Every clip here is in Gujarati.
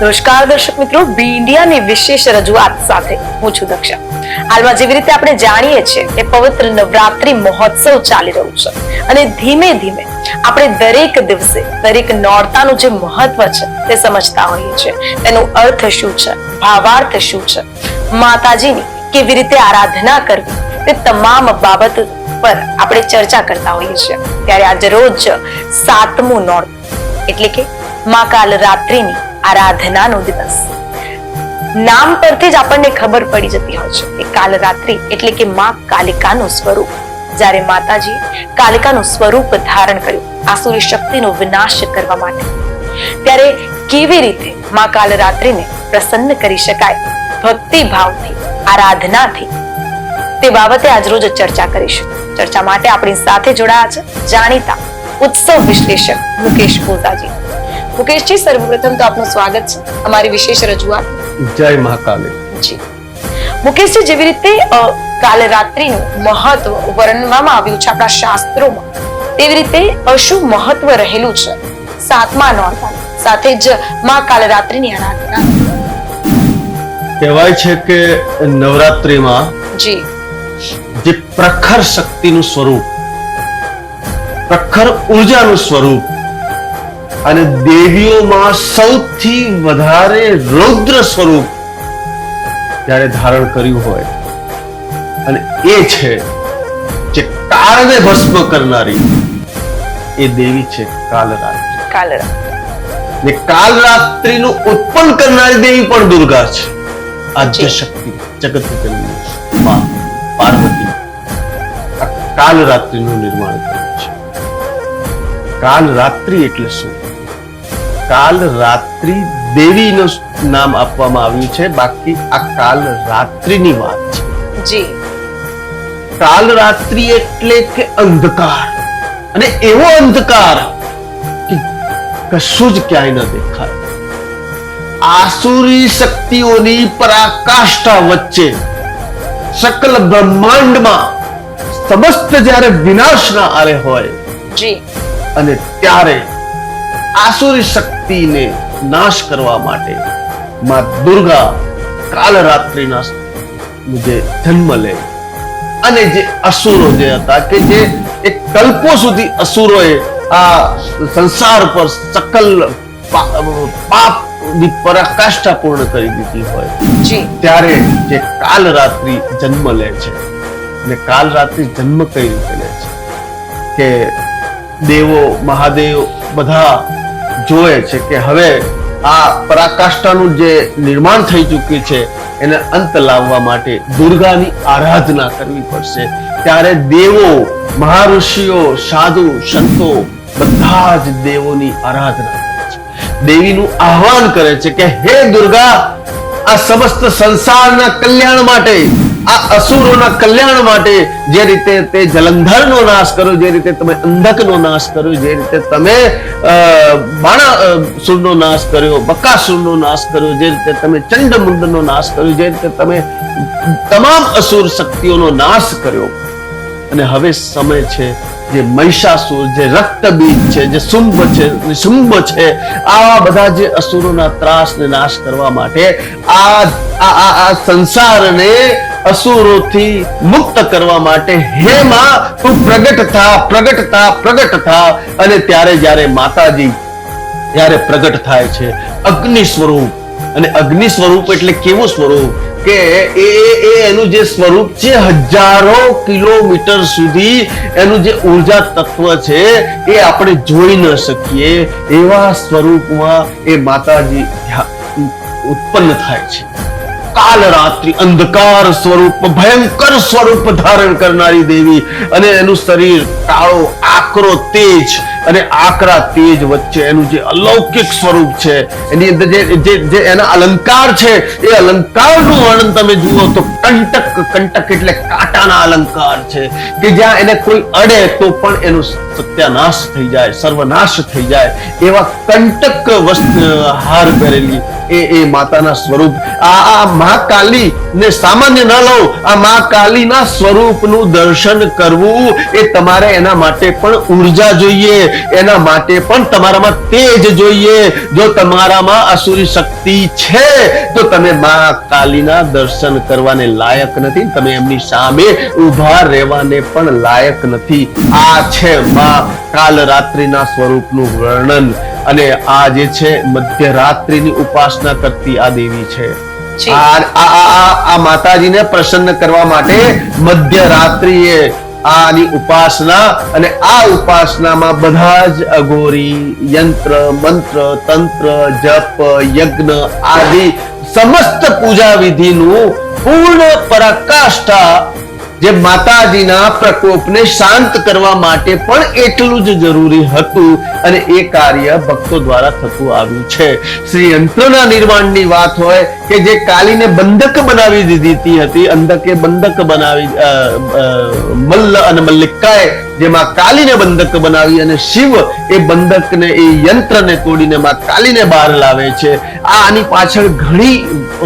નમસ્કાર દર્શક મિત્રો, બી ઇન્ડિયાની વિશેષ રજૂઆત સાથે હું છું દક્ષા. હાલમાં જેવી રીતે આપણે જાણીએ છીએ કે પવિત્ર નવરાત્રી મહોત્સવ ચાલી રહ્યો છે અને ધીમે ધીમે આપણે દરેક દિવસે દરેક નોરતાનું જે મહત્વ છે તે સમજતા હોઈએ છીએ. તેનો અર્થ શું છે? ભાવાર્થ શું છે? માતાજીની કેવી રીતે આરાધના કરવી? તે તમામ બાબત પર આપણે ચર્ચા કરતા હોઈએ છીએ. ત્યારે આજે રોજ સાતમું નોળ, એટલે કે મા કાલ રાત્રિની આરાધનાનો દિવસ. નામ પરથી જ આપણને ખબર પડી જતી હોય છે કે કાલ રાત્રિ એટલે કે મા કાલિકાનું સ્વરૂપ. જ્યારે માતાજી કાલિકાનું સ્વરૂપ ધારણ કર્યું આસુરી શક્તિનો વિનાશ કરવા માટે. ત્યારે કેવી રીતે મા કાલ રાત્રિને પ્રસન્ન કરી શકાય? ભક્તિ ભાવથી આરાધનાથી તે બાબતે આજ રોજ ચર્ચા કરીશું. ચર્ચા માટે આપણી સાથે જોડાયા છે જાણીતા ઉત્સવ વિશ્લેષક મુકેશ ઓઝાજી મુકેશજી સર્વપ્રથમ તો આપનું સ્વાગત છે. અમારી વિશેષ રજૂઆત. જય મહાકાલી. જી. મુકેશજી જેવી રીતે કાલે રાત્રિનું મહત્વ વર્ણવવામાં આવ્યું છે આપણા શાસ્ત્રોમાં તેવી રીતે અશુ શું મહત્વ રહેલું છે? સાતમા નોરતા સાથે જ માં કાલે રાત્રિની આરાધના. કહેવાય છે કે નવરાત્રિમાં જી. જે પ્રખર શક્તિનું સ્વરૂપ પ્રખર ઉર્જાનું સ્વરૂપ અને દેવીઓમાં સૌથી વધારે રૌદ્ર સ્વરૂપ જ્યારે ધારણ કર્યું હોય. અને એ છે જે કાળને ભસ્મ કરનારી એ દેવી છે કાલરાત્રિ. કાલરાત્રિ. ને કાલરાત્રિનું ઉત્પન્ન કરનારી દેવી પણ દુર્ગા છે. આદ્ય જી. શક્તિ જગતમાં પાર્વતી કાલરાત્રિનું નિર્માણ કર્યું છે. કાલરાત્રિ એટલે શું? કાલરાત્રિ દેવીનું નામ આપવામાં આવ્યું છે. બાકી આ કાલરાત્રિની વાત છે. જી. કાલરાત્રિ એટલે કે અંધકાર. અને એવો અંધકાર કે કશું જ ક્યાંય ન દેખાય. આસુરી શક્તિઓની પરાકાષ્ઠા વચ્ચે સકલ બ્રહ્માંડમાં સમસ્ત જ્યારે વિનાશના આરે હોય જી. અને ત્યારે આસુરી શક્તિને નાશ કરવા માટે માં દુર્ગા કાલરાત્રિના જે જન્મ લે. અને જે અસુરો જે હતા કે જે એક કલ્પો સુધી અસુરોએ આ સંસાર પર સકલ પાપ પરાકાષ્ઠા પૂર્ણ કરી દીધી હોય. ત્યારે જે કાલરાત્રિ જન્મ લે છે ને કાલરાત્રિ જન્મ કઈ રીતે લે છે? કે દેવો મહાદેવ બધા જોવે છે કે હવે આ પરાકાષ્ઠાનું જે નિર્માણ થઈ ચૂક્યું છે એને અંત લાવવા માટે દુર્ગાની આરાધના કરવી પડશે. ત્યારે દેવો મહાઋષિઓ સાધુ સંતો બધા જ દેવોની આરાધના દેવીનું આહવાન કરે છે કે હે દુર્ગા, આ સમસ્ત સંસારના કલ્યાણ માટે, આ અસુરોના કલ્યાણ માટે જે રીતે તે જલંધરનો નાશ કર્યો, જે રીતે તમે અંધકનો નાશ કર્યો, જે રીતે તમે બાણાસુરનો નાશ કર્યો બકાસુરનો નાશ કર્યો, જે રીતે તમે ચંડમુંડનો નાશ કર્યો, જે રીતે તમે તમામ અસુર શક્તિઓનો નાશ કર્યો. અને હવે સમય છે જે મહિષાસુર, જે રક્તબીજ છે, જે શુંભ છે શુંભ છે, આવા બધા જે અસુરોના ત્રાસને નાશ કરવા માટે આ આ સંસારને અસુરોથી મુક્ત કરવા માટે હેમાં તું પ્રગટ થા પ્રગટ થા પ્રગટ થા. અને ત્યારે જ્યારે માતાજી, ત્યારે પ્રગટ થાય છે અગ્નિ સ્વરૂપ. અને અગ્નિ સ્વરૂપ એટલે કેવું સ્વરૂપ? કે એ, એ- એનું જે સ્વરૂપ છે, હજારો કિલોમીટર સુધી એનું જે ઊર્જા તત્વ છે, એ આપણે જોઈ ન શકીએ. એવા સ્વરૂપમાં એ માતાજી ઉત્પન્ન થાય છે. કાલ રાત્રિ અંધકાર સ્વરૂપ, ભયંકર સ્વરૂપ ધારણ કરનારી દેવી અને એનું શરીર કાળો, આકરો, તેજ અને આકરા તેજ વચ્ચે એનું જે અલૌકિક સ્વરૂપ છે, એની અંદર જે જે એના અલંકાર છે, એ અલંકારનું વર્ણન તમે જુઓ તો કંટક કંટક એટલે કાંટાના અલંકાર છે. કે જ્યાં એને કોઈ અડે તો પણ એનું સત્યાનાશ થઈ જાય, સર્વનાશ થઈ જાય. એવા કંટક વસ્તુ હાર પહેરેલી એ એ માતાના સ્વરૂપ. આ આ મહાકાલી ને સામાન્ય ન લો આ મહાકાલીના સ્વરૂપનું દર્શન કરવું એ તમારે એના માટે પણ ઊર્જા જોઈએ. એના માટે પણ તમારામાં તેજ જોઈએ. જો તમારામાં અસુરી શક્તિ છે તો તમે મા કાલીના દર્શન કરવાને લાયક નથી. તમે એમની સામે ઊભા રહેવાને પણ લાયક નથી. આ છે મા કાલ રાત્રિના સ્વરૂપનું વર્ણન. અને આ જે છે મધ્યરાત્રિની ઉપાસના કરતી આ દેવી છે. આ માતાજીને પ્રસન્ન કરવા માટે મધ્યરાત્રિએ આની ઉપાસના અને આ ઉપાસનામાં બધા જ અઘોરી, યંત્ર, મંત્ર, તંત્ર, જપ, યજ્ઞ આદિ સમસ્ત પૂજા વિધિનું પૂર્ણ પરાકાષ્ઠા જે માતાજીના પ્રકોપને શાંત કરવા માટે પણ એટલું જ જરૂરી હતું અને એ કાર્ય ભક્તો દ્વારા થતું આવ્યું છે. શ્રી યંત્રના નિર્માણની વાત હોય કે જે કાલીને બંધક બનાવી દીધી હતી, અંધકે બંધક બનાવી મલ્લ અને મલ્લિકાએ જેમાં કાલીને બંધક બનાવી અને શિવ એ બંધકને, એ યંત્રને તોડીને માં કાલીને બહાર લાવે છે. આ આની પાછળ ઘણી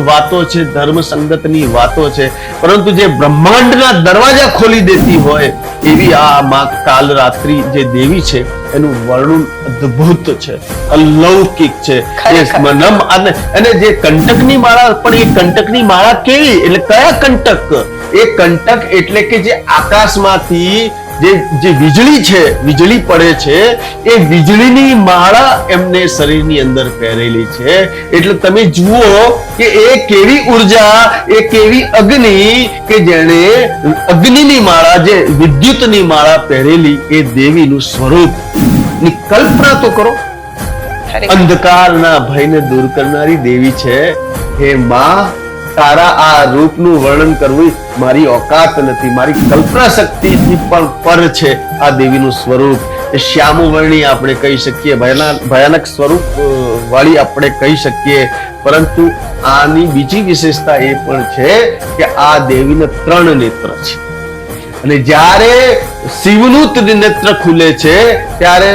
વાતો છે, ધર્મ સંગતની વાતો છે. પરંતુ જે બ્રહ્માંડના દરવાજા ખોલી દેતી હોય એવી આ માં કાલરાત્રિ જે દેવી છે એનું વર્ણન અદ્ભુત છે અલૌકિક છે. મનમ અને અને જે કંટકની માળા પણ એ કંટકની માળા કેવી? એટલે કયા કંટક? એ કંટક એટલે કે જે આકાશમાંથી જે જે વીજળી છે વીજળી પડે છે એ વીજળીની માળા એમને શરીરની અંદર પહેરેલી છે. એટલે તમે જુઓ કે એ કેવી ઊર્જા એ કેવી અગ્નિ કે જેણે અગ્નિની માળા જે વિદ્યુતની માળા પહેરેલી એ દેવીનું સ્વરૂપ ની કલ્પના તો કરો. અંધકારના ભયને દૂર કરનારી દેવી છે. હે માં તારા આ રૂપનું વર્ણન કરવું મારી ઓકાત નથી મારી કલ્પના શક્તિથી પણ પર છે આ દેવીનું સ્વરૂપ. એ શ્યામવર્ણી આપણે કહી શકીએ ભયાનક ભયાનક સ્વરૂપ વાળી આપણે કહી શકીએ. પરંતુ આની બીજી વિશેષતા એ પણ છે કે આ દેવીને ત્રણ નેત્ર છે. અને જ્યારે શિવનું ત્રિનેત્ર ખુલે છે ત્યારે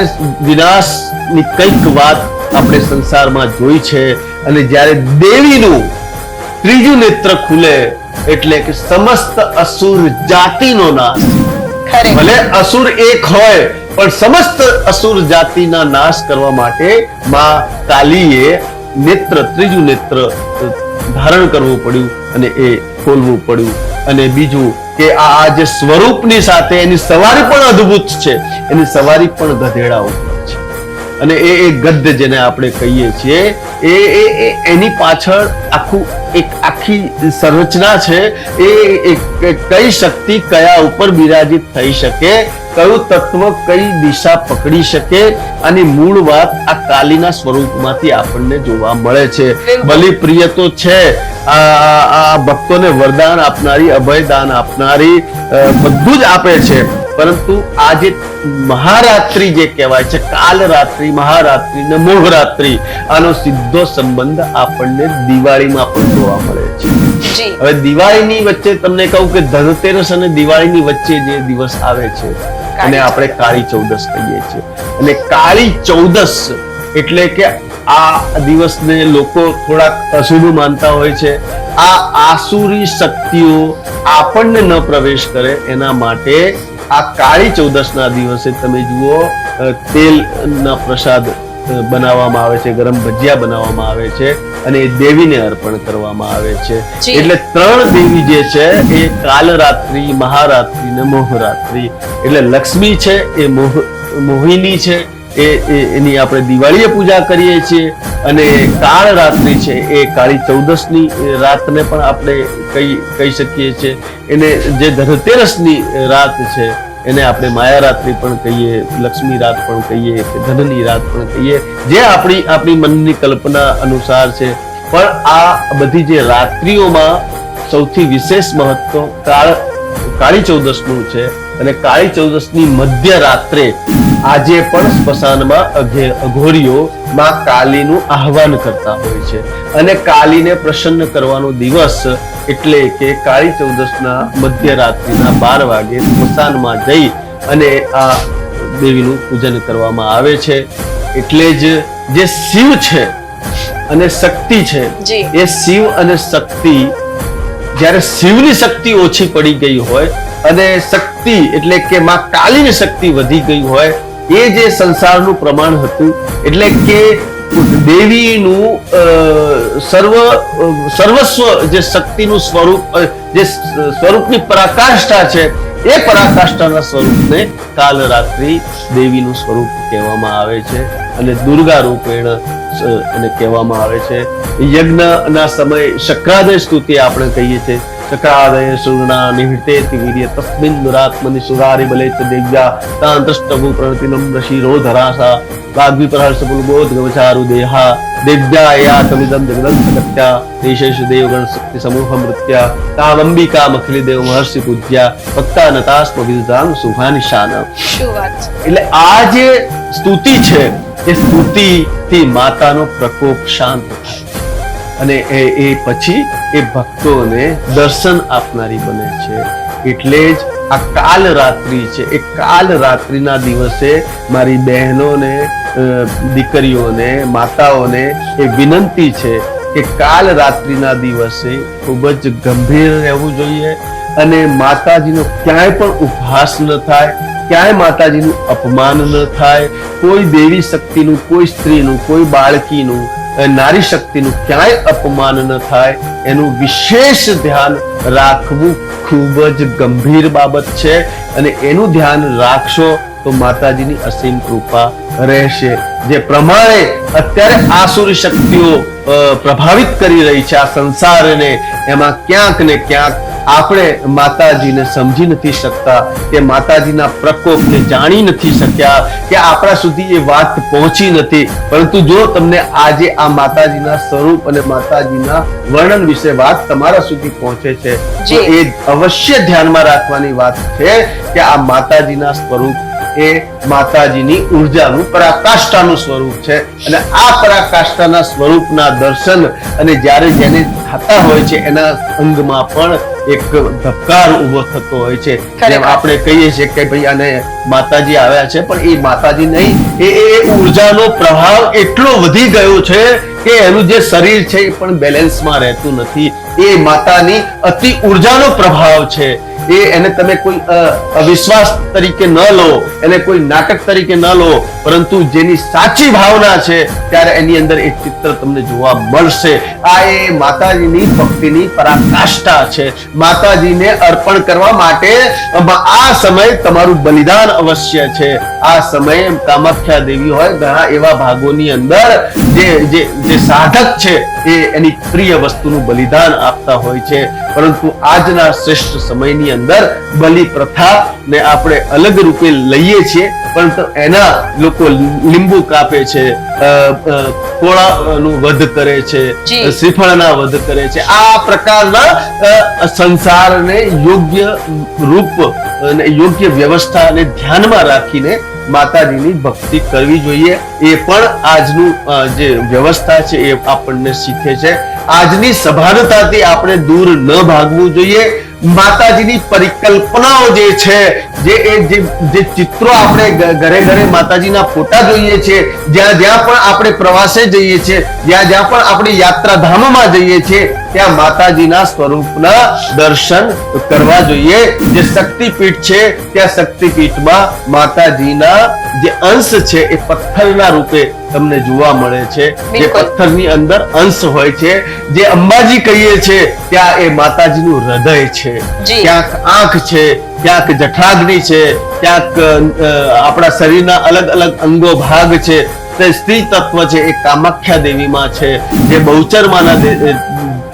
વિનાશની કંઈક વાત આપણે સંસારમાં જોઈ છે. અને જ્યારે દેવીનું ત્રીજું નેત્ર ખુલે એટલે કે સમસ્ત અસુર જાતિનો નાશ. ભલે અસુર એક હોય પણ સમસ્ત અસુર જાતિના નાશ કરવા માટે માં કાલીએ નેત્ર ત્રીજું નેત્ર ધારણ કરવું પડ્યું અને એ ખોલવું પડ્યું. અને બીજું કે આ જે સ્વરૂપની સાથે એની સવારી પણ અદ્ભુત છે. એની સવારી પણ ગધેડા ઉપર છે. અને એ એ ગદ્ય જેને આપણે કહીએ છીએ એ એ એની પાછળ આખું એક આખી સંરચના છે. એ કઈ શક્તિ કયા ઉપર બિરાજિત થઈ શકે કયું તત્વ કઈ દિશા પકડી શકે અને મૂળ વાત આ કાલીના સ્વરૂપમાંથી આપણને જોવા મળે છે. બલિપ્રિય પ્રિય તો છે આ ભક્તોને વરદાન આપનારી અભયદાન આપનારી બધું જ આપે છે. પરંતુ આ જે મહારાત્રિ જે કહેવાય છે કાલરાત્રિ મહારાત્રિ ને મોહરાત્રિ આનો સીધો સંબંધ આપણને દિવાળીમાં પણ જોવા મળે છે. હવે દિવાળીની વચ્ચે તમને કહું કે ધનતેરસ અને દિવાળીની વચ્ચે જે દિવસ આવે છે અને આપણે કાળી ચૌદસ કહીએ છીએ. અને કાળી ચૌદસ એટલે કે આ દિવસને લોકો થોડાક અશુભ માનતા હોય છે. આ આસુરી શક્તિઓ આપણને ન પ્રવેશ કરે એના માટે આ કાળી ચૌદસના દિવસે તમે જુઓ તેલના પ્રસાદ બનાવવામાં આવે છે ગરમ ભજીયા બનાવવામાં આવે છે અને એ દેવીને અર્પણ કરવામાં આવે છે. એટલે ત્રણ દેવી જે છે એ કાલરાત્રિ મહારાત્રિ ને મોહરાત્રિ. એટલે લક્ષ્મી છે એ મોહ મોહિની છે એ એની આપણે દિવાળીએ પૂજા કરીએ છીએ અને કાળ રાત્રિ છે એ કાળી ચૌદસની રાતને પણ આપણે કહી કહી શકીએ છીએ. એને જે ધનતેરસની રાત છે, એને આપણે માયા રાત્રિ પણ કહીએ, લક્ષ્મી રાત પણ કહીએ, કે ધનની રાત પણ કહીએ, જે આપણી આપણી મનની કલ્પના અનુસાર છે. પણ આ બધી જે રાત્રિઓમાં સૌથી વિશેષ મહત્વ કાળ, કાળી ચૌદસનું છે અને કાળી ચૌદસની મધ્ય રાત્રે આજે પણ સ્મશાનમાં અઘે- અઘોરીઓ માં કાલીનું આહવાન કરતા હોય છે અને કાલીને પ્રસન્ન કરવાનો દિવસ એટલે કે કાળી ચૌદસના મધ્યરાત્રિના બાર વાગે સ્મશાનમાં જઈ અને આ દેવીનું પૂજન કરવામાં આવે છે. એટલે જ જે શિવ છે અને શક્તિ છે એ શિવ અને શક્તિ જ્યારે શિવની શક્તિ ઓછી પડી ગઈ હોય અને શક્તિ એટલે કે માં કાલીની શક્તિ વધી ગઈ હોય એ જે સંસારનું પ્રમાણ હતું, એટલે કે દેવીનું સર્વ સર્વસ્વ જે શક્તિનું સ્વરૂપ જે સ્વરૂપની પરાકાષ્ઠા છે, એ પરાકાષ્ઠાના સ્વરૂપને કાલ રાત્રિ દેવીનું સ્વરૂપ કહેવામાં આવે છે અને દુર્ગા રૂપેણ અને કહેવામાં આવે છે. યજ્ઞના સમય શક્રાદય સ્તુતિ આપણે કહીએ છીએ. શક્રાદય સુરણા નિહિતે વીર્ય તસ્મિન દુરાત્મનિ સુરારી બલે ચ દેવ્યા તાં દ્રષ્ટભુ પ્રણતિનમ રશિરો ધરાસા વાગ્ભી પ્રહર્ષ પુલબોધ ગવચારુ દેહા દેવ્યા યા તમિદમ જગદં સગત્યા દેશેશ દેવગણ શક્તિ સમૂહ મૃત્યા તામ અંબિકા મખલી દેવ મહર્ષિ પૂજ્યા ભક્તા નતાસ્મ શાન વાત છે એટલે આ જે સ્તુતિ છે એ સ્તુતિ થી માતાનો પ્રકોપ શાંત થાય. અને એ એ પછી એ ભક્તોને દર્શન આપનારી બને છે. એટલે જ આ કાલ રાત્રિ છે. એ કાલ રાત્રિના દિવસે મારી બહેનોને દીકરીઓને, માતાઓને એ વિનંતી છે કે કાલ રાત્રિના દિવસે ખૂબ જ ગંભીર રહેવું જોઈએ અને માતાજીનો ક્યાંય પણ ઉપહાસ ન થાય, ક્યાંય માતાજીનું અપમાન ન થાય. કોઈ દેવી શક્તિનું, કોઈ સ્ત્રીનું, કોઈ બાળકીનું નારી શક્તિનું ક્યાંય અપમાન ન થાય. એનું વિશેષ ધ્યાન રાખવું ખૂબ જ ગંભીર બાબત છે. અને એનું ધ્યાન રાખશો તો માતાજીની અસીમ કૃપા રહેશે. જે પ્રમાણે અત્યારે આસુરી શક્તિઓ પ્રભાવિત કરી રહી છે આ સંસારને, એમાં ક્યાંક ને ક્યાંક આપણે માતાજીને સમજી નથી શકતા કે માતાજીના પ્રકોપને જાણી નથી શક્યા કે આપણા સુધી એ વાત પહોંચી નથી. પરંતુ જો તમને આજે આ માતાજીના સ્વરૂપ અને માતાજીના વર્ણન વિશે વાત તમારા સુધી પહોંચે છે તો એ અવશ્ય ધ્યાનમાં રાખવાની વાત છે કે આ માતાજીના સ્વરૂપ એ માતાજીની ઉર્જાનું પરાકાષ્ઠાનું સ્વરૂપ છે. અને આ પરાકાષ્ઠાના સ્વરૂપના દર્શન અને જ્યારે જેને થતા હોય છે એના અંગમાં પણ એક ધબકાર ઊભો થતો હોય છે. જેમ આપણે કહીએ છીએ કે ભાઈ આને માતાજી આવ્યા છે પણ એ માતાજી નહીં. એ એ ઉર્જાનો પ્રભાવ એટલો વધી ગયો છે કે એનું જે શરીર છે એ પણ બેલેન્સમાં રહેતું નથી. એ માતાની અતિ ઉર્જાનો પ્રભાવ છે. એ એને તમે કોઈ અવિશ્વાસ તરીકે ન લો, એને કોઈ નાટક તરીકે ન લો, પરંતુ જેની સાચી ભાવના છે, ત્યારે એની અંદર એ ચિત્ર તમને જોવા મળશે. આ એ માતાજીની ભક્તિની પરાકાષ્ઠા છે. માતાજીને અર્પણ કરવા માટે આ સમય તમારું બલિદાન અવશ્ય છે. આ સમય કામાખ્યા દેવી હોય, ઘણા એવા ભાગોની અંદર જે જે સાધક છે, એ એની પ્રિય વસ્તુનું બલિદાન આપતા હોય છે. પરંતુ આજના શ્રેષ્ઠ સમયની અંદર બલિ પ્રથા ને આપણે અલગ રૂપે લઈએ છીએ પરંતુ એના લોકો લીંબુ કાપે છે કોળાનું વધ કરે છે શ્રીફળના વધ કરે છે. આ પ્રકારના સંસારને યોગ્ય રૂપ અને યોગ્ય વ્યવસ્થાને ધ્યાનમાં રાખીને માતાજીની ભક્તિ કરવી જોઈએ. એ પણ આજનું જે વ્યવસ્થા છે એ આપણને શીખે છે. આજની સભાનતાથી આપણે દૂર ન ભાગવું જોઈએ. માતાજીની પરિકલ્પનાઓ જે છે, જે જે ચિત્રો આપણે ઘરે ઘરે માતાજીના ફોટા જોઈએ છે, જ્યાં જ્યાં પણ આપણે પ્રવાસે જઈએ છીએ, જ્યાં જ્યાં પણ આપણે યાત્રાધામમાં જઈએ છીએ ત્યાં માતાજીના સ્વરૂપના દર્શન કરવા જોઈએ. જે શક્તિપીઠ છે ત્યાં શક્તિપીઠમાં માતાજીના જે અંશ છે એ પથ્થરના રૂપે તમને જોવા મળે છે. જે પથ્થરની અંદર અંશ હોય છે. જે અંબાજી કહીએ છે ત્યાં એ માતાજીનું હૃદય છે. ક્યાંક આંખ છે ક્યાંક જઠરાગ્નિ છે ક્યાંક આપણા શરીરના અલગ અલગ અંગો ભાગ છે. તે સ્ત્રી તત્વ છે એ કામાખ્યા દેવીમાં છે. જે બહુચરમાના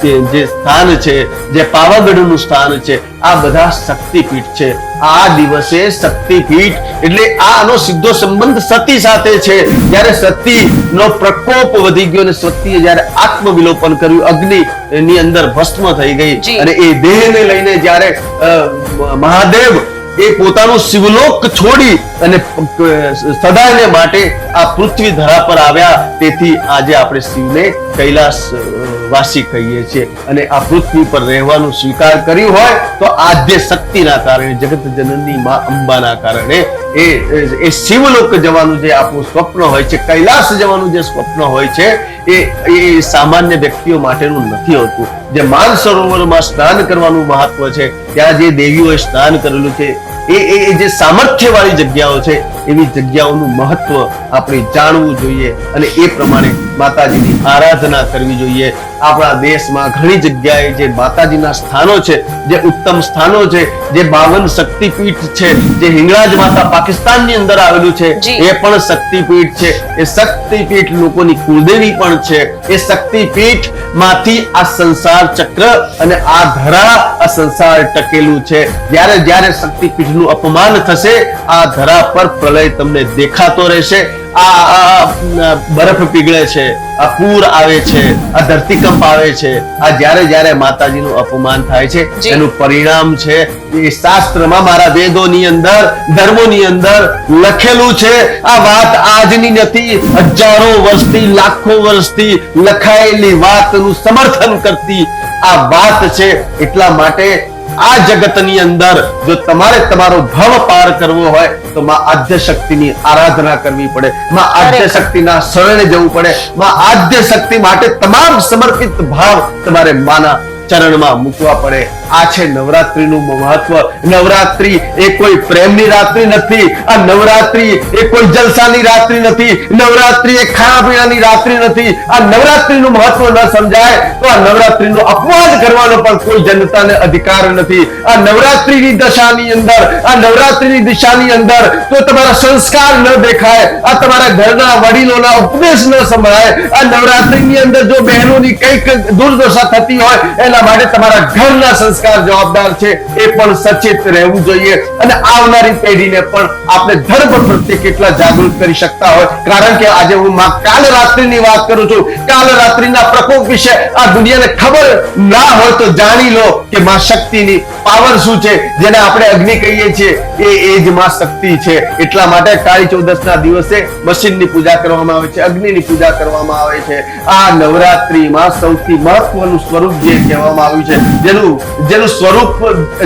જે સ્થાન છે જે પાવાગઢનું સ્થાન છે આ બધા શક્તિપીઠ છે. આ દિવસે શક્તિપીઠ એટલે આનો સીધો સંબંધ સતી સાથે છે. જ્યારે સતી નો પ્રકોપ વધી ગયો અને સતીએ જ્યારે આત્મવિલોપન કર્યું અગ્નિ એની અંદર ભસ્મ થઈ ગઈ અને એ દેહને લઈને જ્યારે મહાદેવ એ પોતાનું શિવલોક છોડી અને સદાયને માટે આ પૃથ્વી ધરા પર આવ્યા તેથી આજે આપણે શિવને કૈલાસ વાસી કહીએ છીએ. અને આ પૃથ્વી પર રહેવાનું સ્વીકાર કર્યું હોય તો આદ્ય શક્તિના કારણે, જગત જનની માં અંબાના કારણે એ એ શિવલોક જવાનું જે આપણું સ્વપ્ન હોય છે, કૈલાસ જવાનું જે સ્વપ્ન હોય છે, એ એ સામાન્ય વ્યક્તિઓ માટેનું નથી હોતું. જે માન સરોવરમાં સ્નાન કરવાનું મહત્વ છે, ત્યાં જે દેવીઓએ સ્નાન કરેલું છે એ એ જે સામર્થ્યવાળી જગ્યાઓ છે એવી જગ્યાઓનું મહત્વ આપણે જાણવું જોઈએ અને એ પ્રમાણે માતાજીની આરાધના કરવી જોઈએ. આપણા દેશમાં ઘણી જગ્યાએ જે માતાજીના સ્થાનો છે જે ઉત્તમ સ્થાનો છે જે બાવન શક્તિપીઠ છે જે હિંગળાજ માતા પાકિસ્તાનની અંદર આવેલું છે એ પણ શક્તિપીઠ છે. એ શક્તિપીઠ લોકોની કુળદેવી પણ છે. એ શક્તિપીઠમાંથી આ સંસાર ચક્ર અને આ ધરા આ સંસાર ટકેલું છે. જ્યારે જ્યારે શક્તિપીઠનું અપમાન થશે આ ધરા પર પ્રલય તમને દેખાતો રહેશે. આ બરફ પીગળે છે આ પૂર આવે છે આ ધરતીકંપ આવે છે આ જ્યારે જ્યારે માતાજીનું અપમાન થાય છે એનું પરિણામ છે એ શાસ્ત્રમાં મારા વેદોની અંદર ધર્મોની અંદર લખેલું છે. આ વાત આજની નથી. હજારો વર્ષથી લાખો વર્ષથી લખાયેલી વાતનું સમર્થન કરતી આ વાત છે. એટલા માટે આ જગતની અંદર જો તમારે તમારો ભવ પાર કરવો હોય તો માં આદ્ય શક્તિની આરાધના કરવી પડે. માં આદ્ય. શક્તિના શરણે જવું પડે. માં આદ્ય શક્તિ માટે તમામ સમર્પિત ભાવ તમારે માના ચરણમાં મૂકવા પડે. આ છે નવરાત્રીનું મહત્વ. નવરાત્રી એ કોઈ પ્રેમની રાત્રિ નથી, આ નવરાત્રી એ કોઈ જલસાની રાત્રિ નથી, નવરાત્રી એ ખાણા પીણાની રાત્રિ નથી. આ નવરાત્રીનું મહત્વ ન સમજાય તો આ નવરાત્રીનો અપવાદ કરવાનો પણ કોઈ જનતાને અધિકાર નથી. આ નવરાત્રીની દશાની અંદર, આ નવરાત્રીની દિશાની અંદર તો તમારા સંસ્કાર ન દેખાય, આ તમારા ઘરના વડીલોના ઉપદેશ ન સંભળાય. આ નવરાત્રીની અંદર જો બહેનોની કંઈક દુર્દશા થતી હોય, એના માટે તમારા ઘરના સંસ્કાર જવાબદાર છે એ પણ સચેત રહેવું જોઈએ અને આવનારી પેઢીને પણ આપણે ધર્મ પ્રત્યે કેટલા જાગૃત કરી શકતા હોય. કારણ કે આજે હું કાલ રાત્રિની વાત કરું છું. કાલ રાત્રિના પ્રકોપ વિશે આ દુનિયાને ખબર ના હોય તો જાણી લો કે માં શક્તિની પાવર શું છે, જેને આપણે અગ્નિ કહીએ છીએ. એ એ જ માં શક્તિ છે. એટલા માટે કાળી ચૌદસના દિવસે મશીનની પૂજા કરવામાં આવે છે, અગ્નિની પૂજા કરવામાં આવે છે. આ નવરાત્રીમાં સૌથી મહત્વનું સ્વરૂપ જે કહેવામાં આવ્યું છે, જેનું જેનું સ્વરૂપ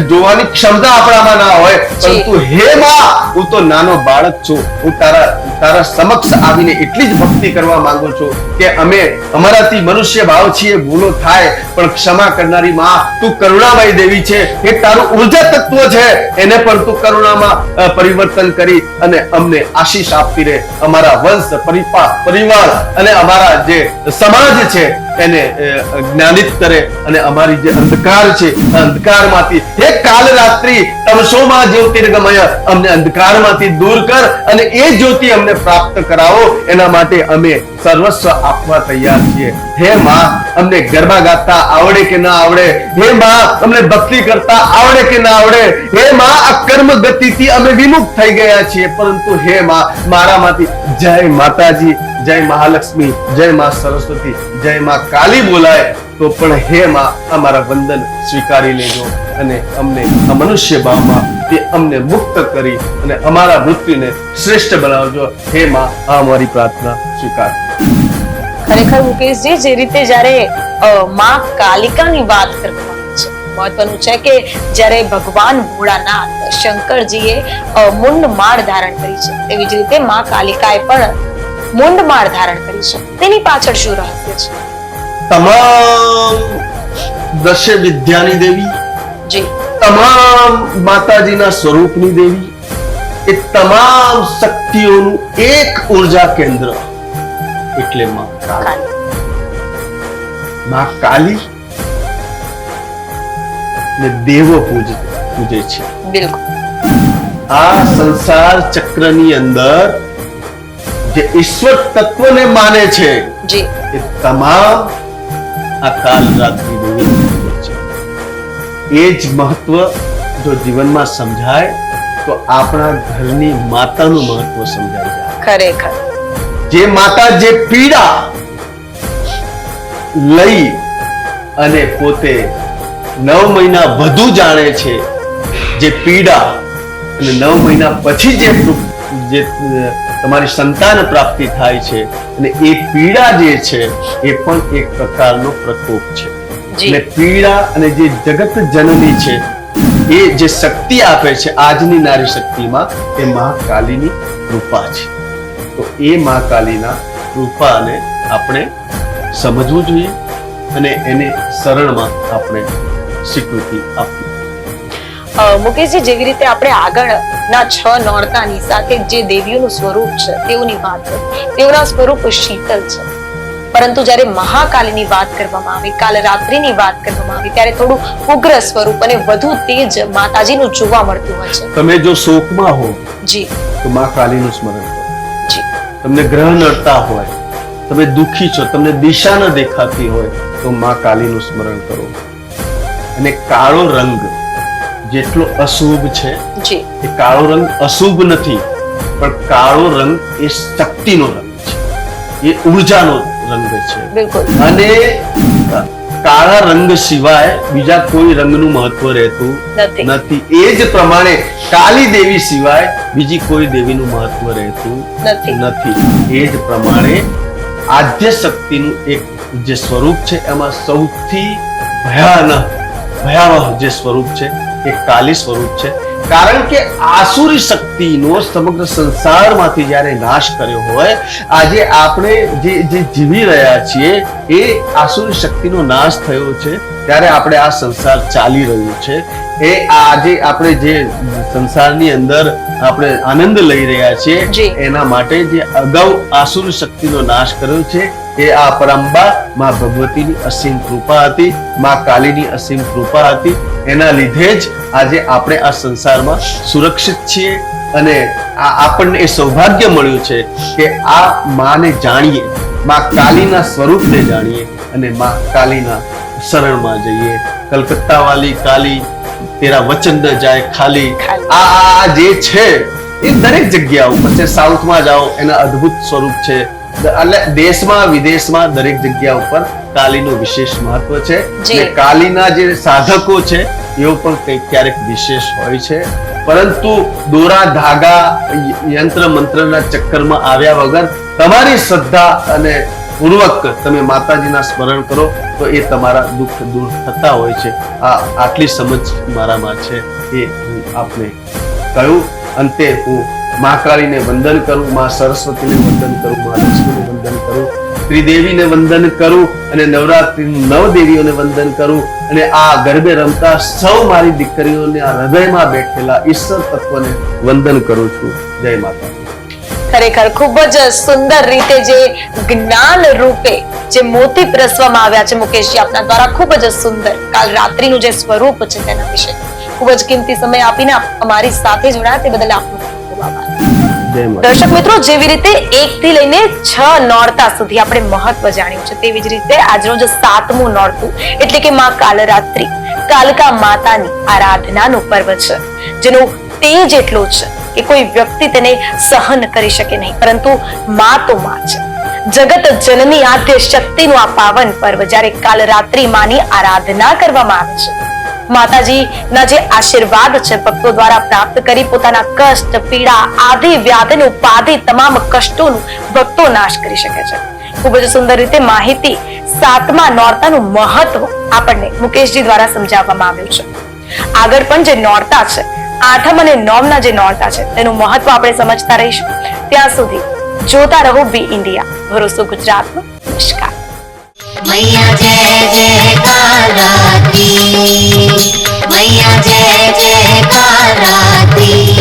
જોવાની ક્ષમતા આપણામાં ના હોય પરંતુ હે માં હું તો નાનો બાળક છું. હું તારા તારા સમક્ષ આવીને એટલી જ ભક્તિ કરવા માંગુ છું કે અમે અમારાથી મનુષ્ય ભાવ છીએ ભૂલો થાય પણ ક્ષમા કરનારી માં તું કરુણામય દેવી છે. એ તારું ઊર્જા તત્વ છે. એને પણ તું કરુણામાં પરિવર્તન કરી અને અમને આશીષ આપતી રહે અમારા વંશ પરિપા પરિવાર અને અમારા જે સમાજ છે એને જ્ઞાનિત કરે અને અમારી જે અંધકાર છે અંધકારમાંથી હે કાલ રાત્રિ તમસોમાં જ્યોતિર્ગમય, અમને અંધકારમાંથી દૂર કર અને એ જ્યોતિ અમને પ્રાપ્ત કરાવો. એના માટે અમે સર્વસ્વ આપવા તૈયાર છીએ. હે માં, અમને ગરબા ગાતા આવડે કે ના આવડે? હે માં, અમને ભક્તિ કરતા આવડે કે ના આવડે? હે માં, આ કર્મ ગતિથી અમે વિમુખ થઈ ગયા છીએ. પરંતુ હે માં, મારામાંથી જય માતાજી, જય મહાલક્ષ્મી, જય માં સરસ્વતી, જય માં કાલી બોલાય. તો પણ હે માં, અમારા વંદન સ્વીકારી લેજો અને અમને આ ભાવમાં તે અમને મુક્ત કરી અને અમારા મૃત્યુને શ્રેષ્ઠ બનાવજો. હે માં, આ અમારી પ્રાર્થના સ્વીકાર. ખરેખર મુકેશજી, જે રીતે જ્યારે માં કાલિકાની વાત કરવામાં છે, મહત્વનું છે કે જ્યારે ભગવાન ભોળાનાથ શંકરજીએ મુંડ માળ ધારણ કરી છે, તેવી જ રીતે માં કાલિકાએ પણ મુંડ માળ ધારણ કરી છે. તેની પાછળ શું રહસ્ય છે? તમામ દશે વિદ્યાની દેવી જી. તમામ માતાજીના સ્વરૂપની દેવી એ તમામ શક્તિઓનું એક ઊર્જા કેન્દ્ર એટલે માં કાળી માં કાલી ને દેવો પૂજ પૂજે છે. બિલકુલ. આ સંસાર ચક્રની અંદર જે ઈશ્વર તત્વને માને છે એ તમામ આ કાલ રાત્રિ દેવી છે. એ જ મહત્વ જો જીવનમાં સમજાય તો આપણા ઘરની માતાનું મહત્વ સમજાય. જાય ખરેખર. જે માતા જે પીડા લઈ અને પોતે નવ મહિના વધુ જાણે છે જે પીડા અને નવ મહિના પછી જે જે તમારી સંતાન પ્રાપ્તિ થાય છે અને એ પીડા જે છે એ પણ એક પ્રકારનો પ્રકોપ છે. એટલે પીડા અને જે જગત જનની છે એ જે શક્તિ આપે છે આજની નારી શક્તિમાં એ મહાકાલીની કૃપા છે. તો એ મહાકાલીના કૃપાને આપણે સમજવું જોઈએ અને એને શરણમાં આપણે સ્વીકૃતિ આપવી મુકેશજી જેવી રીતે આપણે આગળના છ નોરતાની સાથે જે દેવીઓનું સ્વરૂપ છે તેઓની વાત કરી. તેઓના સ્વરૂપ શીતલ છે. પરંતુ જ્યારે મહાકાલીની વાત કરવામાં આવી કાલ રાત્રિની વાત કરવામાં આવી ત્યારે થોડું ઉગ્ર સ્વરૂપ અને વધુ તેજ માતાજીનું જોવા મળતું હોય છે. તમે જો શોકમાં હો જી. તો મહાકાલીનું સ્મરણ કરો. જી. તમને ગ્રહ નડતા હોય તમે દુઃખી છો તમને દિશા ન દેખાતી હોય તો મહાકાલીનું સ્મરણ કરો. અને કાળો રંગ જેટલો અશુભ છે એ કાળો રંગ અશુભ નથી પણ કાળો રંગ એ શક્તિનો રંગ છે. એ ઉર્જાનો રંગ છે. અને કાળા રંગ સિવાય બીજા કોઈ રંગનું મહત્વ રહેતું નથી. એ જ પ્રમાણે કાલી દેવી સિવાય બીજી કોઈ દેવીનું મહત્વ રહેતું નથી. નથી. એ જ પ્રમાણે આદ્ય શક્તિનું એક જે સ્વરૂપ છે એમાં સૌથી ભયાનક ભયાવહ જે સ્વરૂપ છે એ કાલી સ્વરૂપ છે. કારણ કે આસુરી શક્તિનો સમગ્ર સંસારમાંથી જ્યારે નાશ કર્યો હોય આજે આપણે જે જે જીવી રહ્યા છીએ એ આસુરી શક્તિનો નાશ થયો છે ત્યારે આપણે આ સંસાર ચાલી રહ્યું છે. એ આજે આપણે જે સંસારની અંદર આપણે આનંદ લઈ રહ્યા છીએ એના માટે જે અગાઉ આસુરી શક્તિનો નાશ કર્યો છે એ આ પરંબા માં ભગવતીની અસીમ કૃપા હતી માં કાલીની અસીમ કૃપા હતી. એના લીધે જ આજે આપણે આ સંસારમાં સુરક્ષિત છીએ અને આ આપણને એ સૌભાગ્ય મળ્યું છે કે આ માને જાણીએ માં કાલીના સ્વરૂપને જાણીએ અને માં કાલીના શરણમાં જઈએ. કલકત્તા વાલી કાલી તેરા વચન ન જાય ખાલી. આ જે છે એ દરેક જગ્યા ઉપર છે સાઉથમાં જાઓ એના અદ્ભુત સ્વરૂપ છે. એટલે દેશમાં વિદેશમાં દરેક જગ્યા ઉપર કાલીનું વિશેષ મહત્વ છે. અને કાલીના જે સાધકો છે એવો પણ કંઈક ક્યારેક વિશેષ હોય છે. પરંતુ દોરા ધાગા યંત્ર મંત્રના ચક્કરમાં આવ્યા વગર તમારી શ્રદ્ધા અને પૂર્વક તમે માતાજીના સ્મરણ કરો તો એ તમારા દુઃખ દૂર થતા હોય છે. આ આટલી સમજ મારામાં છે એ હું આપને કહ્યું અંતે હું મા કાળીને વંદન કરું, મા સરસ્વતીને વંદન કરું, મા લક્ષ્મીને વંદન કરું, ત્રિદેવીને વંદન કરું અને નવરાત્રી નવ દેવીઓને વંદન કરું અને આ ગરબે રમતા સૌ મારી દીકરીઓને આ હૃદયમાં બેઠેલા ઈશ્વર તત્વને વંદન કરું છું. જય માતા ખરેખર ખૂબ જ સુંદર રીતે જે જ્ઞાન રૂપે જે મોતી પ્રસવામાં આવ્યા છે મુકેશજી આપના દ્વારા, ખૂબ જ સુંદર. કાલ રાત્રિનું જે સ્વરૂપ છે તેના વિશે ખૂબ જ કિંમતી સમય આપીને અમારી સાથે જોડાયા તે બદલ આપનો દર્શક મિત્રો, જેવી રીતે એક થી લઈને છ નોરતા સુધી આપણે મહત્વ જાણ્યું છે, તેવી જ રીતે આજરોજ સાતમું નોરતું, એટલે કે માં કાલરાત્રિ, કાલકા માતાની આરાધનાનું પર્વ છે, જેનો તેજ એટલો છે કે કોઈ વ્યક્તિ તેને સહન કરી શકે નહીં, પરંતુ મા તો માં છે. જગત જનની આદ્ય શક્તિનું આ પાવન પર્વ જ્યારે કાલરાત્રિ માની આરાધના કરવામાં આવે છે. માતાજી, ના જે આશીર્વાદ છે ભક્તો દ્વારા પ્રાપ્ત કરી પોતાના કષ્ટ, પીડા આદિ વ્યાધિ ઉપાધિ તમામ કષ્ટોનું ભક્તો નાશ કરી શકે છે. ખૂબ જ સુંદર રીતે માહિતી સાતમા નોરતાનું મહત્વ આપણને મુકેશજી દ્વારા સમજાવવામાં આવ્યું છે. આગળ પણ જે નોરતા છે, આઠમ અને નોમના જે નોરતા છે, તેનું મહત્વ આપણે સમજતા રહીશું. ત્યાં સુધી જોતા રહો બી ઇન્ડિયા. ભરોસો ગુજરાતનો. નમસ્કાર. મૈયા જય જય કારાતી મૈયા જય જય કારાતી